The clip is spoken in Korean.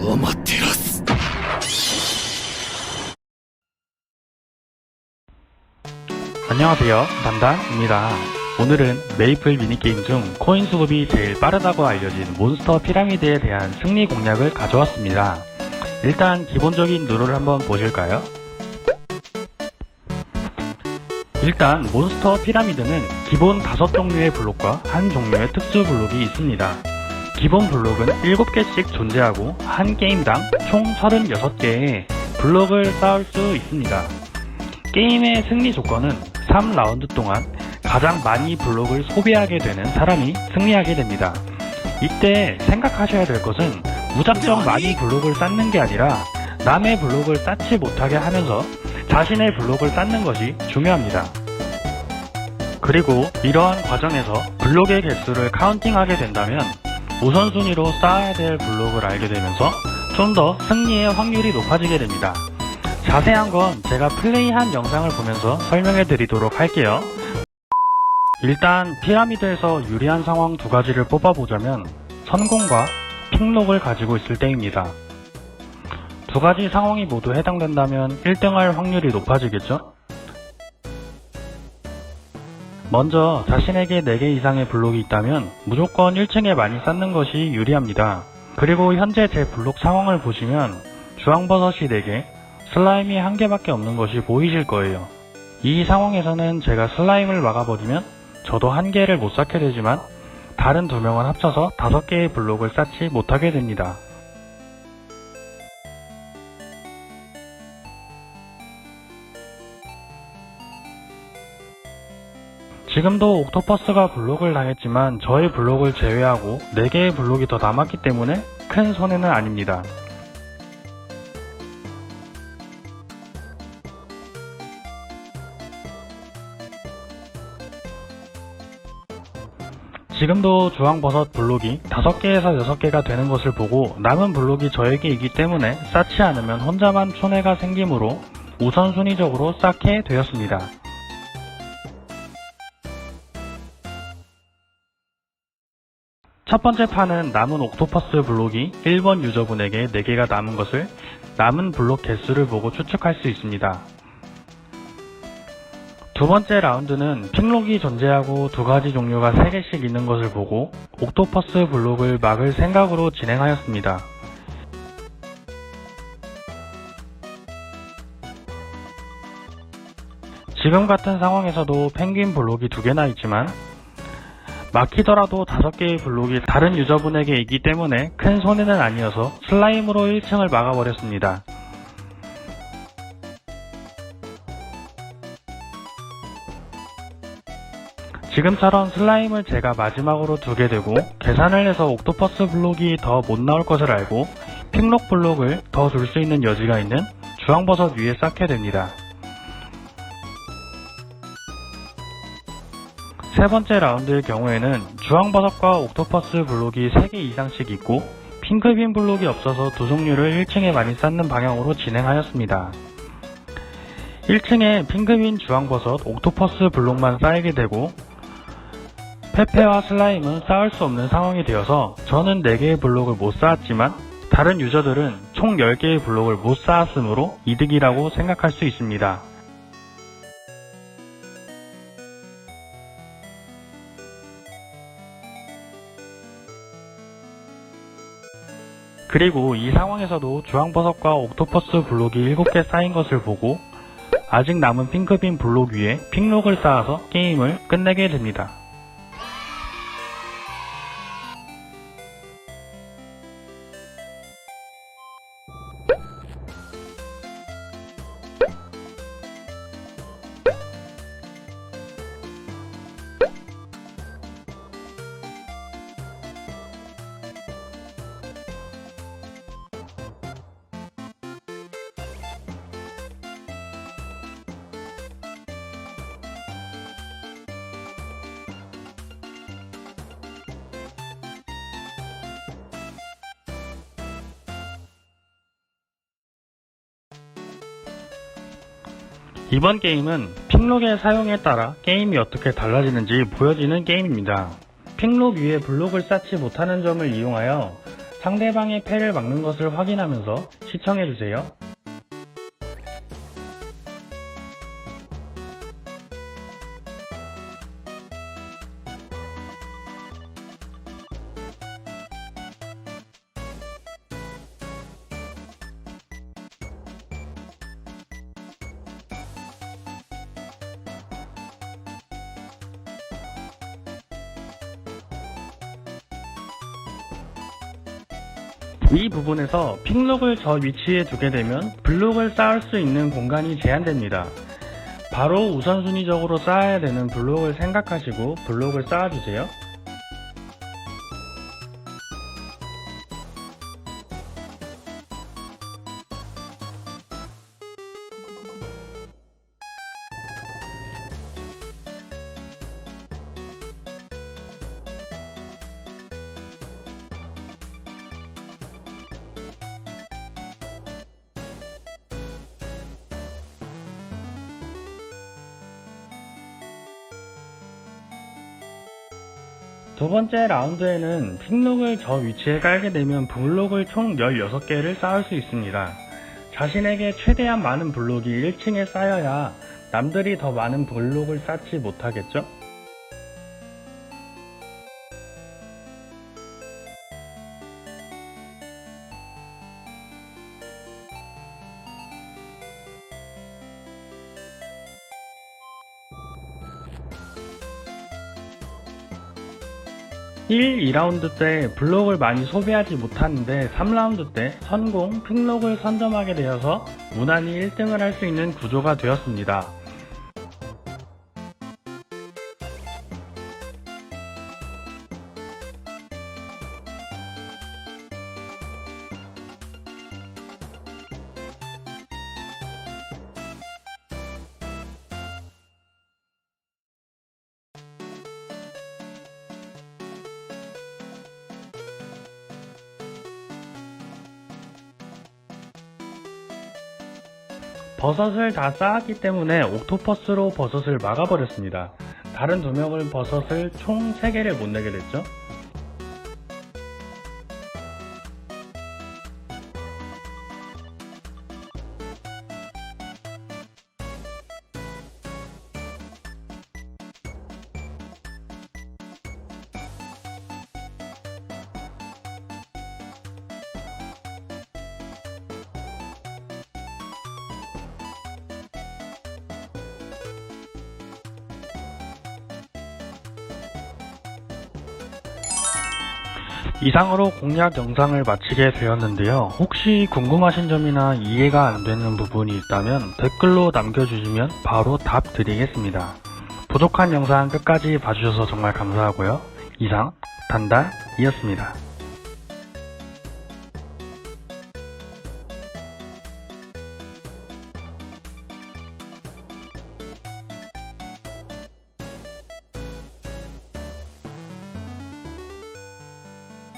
アマテラス 안녕하세요. 단단입니다. 오늘은 메이플 미니게임 중 코인 수급이 제일 빠르다고 알려진 몬스터 피라미드에 대한 승리 공략을 가져왔습니다. 일단 기본적인 룰을 한번 보실까요? 일단 몬스터 피라미드는 기본 5종류의 블록과 한 종류의 특수 블록이 있습니다. 기본 블록은 7개씩 존재하고 한 게임당 총 36개의 블록을 쌓을 수 있습니다. 게임의 승리 조건은 3라운드 동안 가장 많이 블록을 소비하게 되는 사람이 승리하게 됩니다. 이때 생각하셔야 될 것은 무작정 많이 블록을 쌓는 게 아니라 남의 블록을 쌓지 못하게 하면서 자신의 블록을 쌓는 것이 중요합니다. 그리고 이러한 과정에서 블록의 개수를 카운팅하게 된다면 우선순위로 쌓아야 될 블록을 알게 되면서 좀 더 승리의 확률이 높아지게 됩니다. 자세한 건 제가 플레이한 영상을 보면서 설명해 드리도록 할게요. 일단 피라미드에서 유리한 상황 두 가지를 뽑아보자면 성공과 픽록을 가지고 있을 때입니다. 두 가지 상황이 모두 해당된다면 1등할 확률이 높아지겠죠? 먼저 자신에게 4개 이상의 블록이 있다면 무조건 1층에 많이 쌓는 것이 유리합니다. 그리고 현재 제 블록 상황을 보시면 주황버섯이 4개, 슬라임이 한 개밖에 없는 것이 보이실 거예요. 이 상황에서는 제가 슬라임을 막아버리면 저도 한 개를 못 쌓게 되지만 다른 두 명은 합쳐서 다섯 개의 블록을 쌓지 못하게 됩니다. 지금도 옥토퍼스가 블록을 당했지만 저의 블록을 제외하고 4개의 블록이 더 남았기 때문에 큰 손해는 아닙니다. 지금도 주황버섯 블록이 5개에서 6개가 되는 것을 보고 남은 블록이 저에게 있기 때문에 쌓지 않으면 혼자만 손해가 생기므로 우선순위적으로 쌓게 되었습니다. 첫 번째 판은 남은 옥토퍼스 블록이 1번 유저분에게 4개가 남은 것을 남은 블록 개수를 보고 추측할 수 있습니다. 두 번째 라운드는 픽록이 존재하고 두 가지 종류가 3개씩 있는 것을 보고 옥토퍼스 블록을 막을 생각으로 진행하였습니다. 지금 같은 상황에서도 펭귄 블록이 두 개나 있지만 막히더라도 다섯 개의 블록이 다른 유저분에게 있기 때문에 큰 손해는 아니어서 슬라임으로 1층을 막아버렸습니다. 지금처럼 슬라임을 제가 마지막으로 두게 되고 계산을 해서 옥토퍼스 블록이 더 못 나올 것을 알고 픽록 블록을 더 둘 수 있는 여지가 있는 주황버섯 위에 쌓게 됩니다. 세 번째 라운드의 경우에는 주황버섯과 옥토퍼스 블록이 3개 이상씩 있고 핑크빈 블록이 없어서 두 종류를 1층에 많이 쌓는 방향으로 진행하였습니다. 1층에 핑크빈 주황버섯, 옥토퍼스 블록만 쌓이게 되고 페페와 슬라임은 쌓을 수 없는 상황이 되어서 저는 4개의 블록을 못 쌓았지만 다른 유저들은 총 10개의 블록을 못 쌓았으므로 이득이라고 생각할 수 있습니다. 그리고 이 상황에서도 주황버섯과 옥토퍼스 블록이 7개 쌓인 것을 보고 아직 남은 핑크빈 블록 위에 픽록을 쌓아서 게임을 끝내게 됩니다. 이번 게임은 픽록의 사용에 따라 게임이 어떻게 달라지는지 보여지는 게임입니다. 픽록 위에 블록을 쌓지 못하는 점을 이용하여 상대방의 패를 막는 것을 확인하면서 시청해주세요. 이 부분에서 픽록을 저 위치에 두게 되면 블록을 쌓을 수 있는 공간이 제한됩니다. 바로 우선순위적으로 쌓아야 되는 블록을 생각하시고 블록을 쌓아주세요. 두 번째 라운드에는 픽록을 저 위치에 깔게 되면 블록을 총 16개를 쌓을 수 있습니다. 자신에게 최대한 많은 블록이 1층에 쌓여야 남들이 더 많은 블록을 쌓지 못하겠죠? (1) 2라운드 때 블록을 많이 소비하지 못하는데 (3라운드) 때 성공 픽록을 선점하게 되어서 무난히 1등을 할 수 있는 구조가 되었습니다. 버섯을 다 쌓았기 때문에 옥토퍼스로 버섯을 막아버렸습니다. 다른 두 명은 버섯을 총 3개를 못 내게 됐죠. 이상으로 공략 영상을 마치게 되었는데요. 혹시 궁금하신 점이나 이해가 안 되는 부분이 있다면 댓글로 남겨주시면 바로 답 드리겠습니다. 부족한 영상 끝까지 봐주셔서 정말 감사하고요. 이상 단달이었습니다.